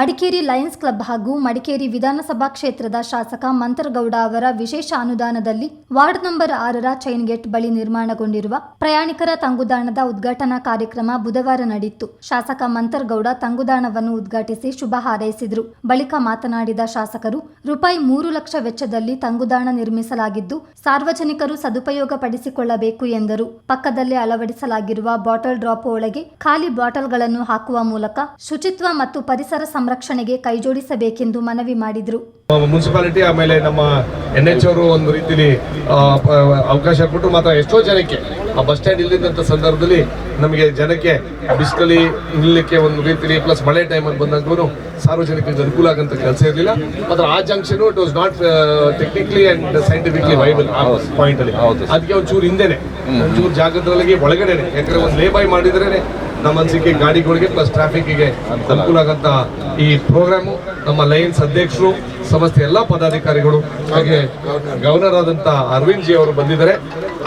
Madikeri Lions club ಹಾಗೂ ಮಡಿಕೇರಿ ವಿಧಾನಸಭಾ ಕ್ಷೇತ್ರದ ಶಾಸಕ ಮಂತರಗೌಡ ಅವರ ವಿಶೇಷ ಅನುದಾನದಲ್ಲಿ ವಾರ್ಡ್ ನಂಬರ್ ಆರರ ಚೈನ್ ಗೇಟ್ ಬಳಿ ನಿರ್ಮಾಣಗೊಂಡಿರುವ ಪ್ರಯಾಣಿಕರ ತಂಗುದಾಣದ ಉದ್ಘಾಟನಾ ಕಾರ್ಯಕ್ರಮ ಬುಧವಾರ ನಡೆಯಿತು. ಶಾಸಕ ಮಂತರಗೌಡ ತಂಗುದಾಣವನ್ನು ಉದ್ಘಾಟಿಸಿ ಶುಭ ಹಾರೈಸಿದರು. ಬಳಿಕ ಮಾತನಾಡಿದ ಶಾಸಕರು, ರೂಪಾಯಿ ಮೂರು ಲಕ್ಷ ವೆಚ್ಚದಲ್ಲಿ ತಂಗುದಾಣ ನಿರ್ಮಿಸಲಾಗಿದ್ದು, ಸಾರ್ವಜನಿಕರು ಸದುಪಯೋಗ ಪಡಿಸಿಕೊಳ್ಳಬೇಕು ಎಂದರು. ಪಕ್ಕದಲ್ಲೇ ಅಳವಡಿಸಲಾಗಿರುವ ಬಾಟಲ್ ಡ್ರಾಪ್ ಒಳಗೆ ಖಾಲಿ ಬಾಟಲ್ಗಳನ್ನು ಹಾಕುವ ಮೂಲಕ ಶುಚಿತ್ವ ಮತ್ತು ಪರಿಸರ ಸಂರಕ್ಷಣೆಗೆ ಕೈಜೋಡಿಸಬೇಕೆಂದು ಮನವಿ ಮಾಡಿದರು. ಮುನ್ಸಿಪಾಲಿಟಿ ಆಮೇಲೆ ನಮ್ಮ ಎನ್ ಎಚ್ ಅವರು ಒಂದು ರೀತಿಲಿ ಅವಕಾಶ ಕೊಟ್ಟು ಮಾತ್ರ ಎಷ್ಟೋ ಜನಕ್ಕೆ ಆ ಬಸ್ ಸ್ಟ್ಯಾಂಡ್ ಇಲ್ಲದಂತ ಸಂದರ್ಭದಲ್ಲಿ ನಮಗೆ ಜನಕ್ಕೆ ಬಿಸಿಲಲ್ಲಿ ನಿಲ್ಲಕ್ಕೆ ಒಂದು ರೀತಿಲಿ ಪ್ಲಸ್ ಮಳೆ ಟೈಮಲ್ಲಿ ಬಂದಂಗೂ ಸಾರ್ವಜನಿಕರಿಗೆ ಅನುಕೂಲ ಆಗಂತ ಕೆಲಸ ಇರಲಿಲ್ಲ. ಮಾತ್ರ ಆ junction it was not technically and scientifically viable ಆ ಪಾಯಿಂಟ್ ಅಲ್ಲಿ. ಅದಕ್ಕೆ ಒಂಚೂರು ಹಿಂದೆನೆ ಒಂಚೂರು ಜಾಗದಲ್ಲಿ ಒಳಗಡೆನೆ ಯಾಕಂದ್ರೆ ಒಂದು ಲೇಬಾಯ್ ಮಾಡಿದ್ರೇನೆ ನಮ್ಮ ಅನ್ಸಿಕೆ ಗಾಡಿಗಳಿಗೆ ಪ್ಲಸ್ ಟ್ರಾಫಿಕ್ಗೆ ಅನುಕೂಲ ಆಗಂತ ಈ ಪ್ರೋಗ್ರಾಮು ನಮ್ಮ ಲಯನ್ಸ್ ಅಧ್ಯಕ್ಷರು, ಸಮಸ್ತ ಎಲ್ಲ ಪದಾಧಿಕಾರಿಗಳು, ಹಾಗೆ ಗವರ್ನರ್ ಆದಂತ ಅರವಿಂದ್ ಜಿ ಅವರು ಬಂದಿದ್ದಾರೆ.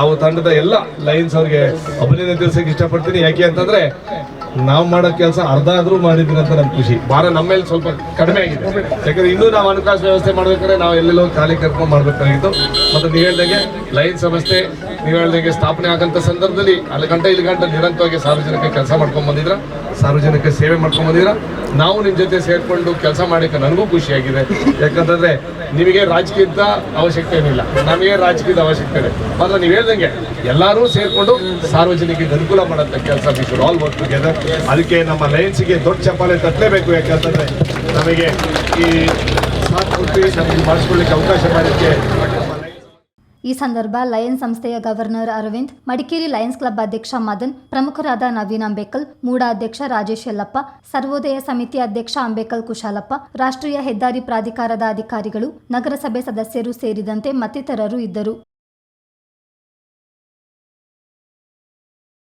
ಅವ್ರ ತಂಡದ ಎಲ್ಲ ಲಯನ್ಸ್ ಅವ್ರಿಗೆ ಅಭಿನಂದನೆ ತಿಳಿಸಕ್ಕೆ ಇಷ್ಟಪಡ್ತೀನಿ. ಯಾಕೆ ಅಂತಂದ್ರೆ ನಾವು ಮಾಡೋ ಕೆಲಸ ಅರ್ಧ ಆದ್ರೂ ಮಾಡಿದ್ದೀನಿ ಅಂತ ನಮ್ಗೆ ಖುಷಿ. ಭಾರ ನಮ್ಮ ಮೇಲೆ ಸ್ವಲ್ಪ ಕಡಿಮೆ ಆಗಿದೆ. ಯಾಕಂದ್ರೆ ಇನ್ನೂ ನಾವು ಹಣಕಾಸು ವ್ಯವಸ್ಥೆ ಮಾಡ್ಬೇಕಾದ್ರೆ ನಾವು ಎಲ್ಲೆಲ್ಲೋ ಖಾಲಿ ಕರ್ಕೊಂಡು ಮಾಡ್ಬೇಕಾಗಿತ್ತು. ಮತ್ತೆ ನೀವು ಹೇಳ್ದಂಗೆ ಲೈನ್ ಸಂಸ್ಥೆ ನೀವು ಹೇಳ್ದಂಗೆ ಸ್ಥಾಪನೆ ಆಗಂತ ಸಂದರ್ಭದಲ್ಲಿ ಅಲ್ಲಿ ಗಂಟೆ ಇಲ್ಲಿ ಗಂಟೆ ನಿರಂತರವಾಗಿ ಸಾರ್ವಜನಿಕ ಕೆಲಸ ಮಾಡ್ಕೊಂಡ್ ಬಂದಿದ್ರ. ಸಾರ್ವಜನಿಕ ಸೇವೆ ಮಾಡ್ಕೊಂಡ್ ಬಂದಿದ್ರ. ನಾವು ನಿಮ್ ಜೊತೆ ಸೇರ್ಕೊಂಡು ಕೆಲಸ ಮಾಡಕ್ಕೆ ನನಗೂ ಖುಷಿಯಾಗಿದೆ. ಯಾಕಂತಂದ್ರೆ ನಿಮಗೆ ರಾಜಕೀಯದ ಅವಶ್ಯಕತೆ ಏನಿಲ್ಲ. ನಮಗೆ ರಾಜಕೀಯದ ಅವಶ್ಯಕತೆ ಇದೆ. ಮಾತ್ರ ನೀವು ಹೇಳ್ದಂಗೆ ಎಲ್ಲರೂ ಸೇರ್ಕೊಂಡು ಸಾರ್ವಜನಿಕರಿಗೆ ಅನುಕೂಲ ಮಾಡಂತ ಕೆಲಸ ಶುಡ್ ಆಲ್ ವರ್ಕ್ ಟುಗೆದರ್ ಅದಕ್ಕೆ ನಮ್ಮ ಲಯನ್ಸ್ಗೆ ದೊಡ್ಡ ಚಪ್ಪಾಳೆ ತಟ್ಟಲೇಬೇಕು. ಯಾಕಂತಂದ್ರೆ ನಮಗೆ ಈ ನಮಗೆ ಮಾಡಿಸ್ಕೊಳ್ಳಿಕ್ಕೆ ಅವಕಾಶ ನಮ್ಮ ಲಯನ್ಸ್ ಈ ಸಂದರ್ಭ ಲಯನ್ಸ್ ಸಂಸ್ಥೆಯ governor Aravind, Madikeri Lions club ಅಧ್ಯಕ್ಷ ಮದನ್, ಪ್ರಮುಖರಾದ ನವೀನ್ ಅಂಬೇಕಲ್ ಮೂಡ ಅಧ್ಯಕ್ಷ ರಾಜೇಶ್ ಯಲ್ಲಪ್ಪ, ಸರ್ವೋದಯ ಸಮಿತಿ ಅಧ್ಯಕ್ಷ ಅಂಬೇಕಲ್ ಕುಶಾಲಪ್ಪ, ರಾಷ್ಟ್ರೀಯ ಹೆದ್ದಾರಿ ಪ್ರಾಧಿಕಾರದ ಅಧಿಕಾರಿಗಳು, ನಗರಸಭೆ ಸದಸ್ಯರು ಸೇರಿದಂತೆ ಮತ್ತಿತರರು ಇದ್ದರು.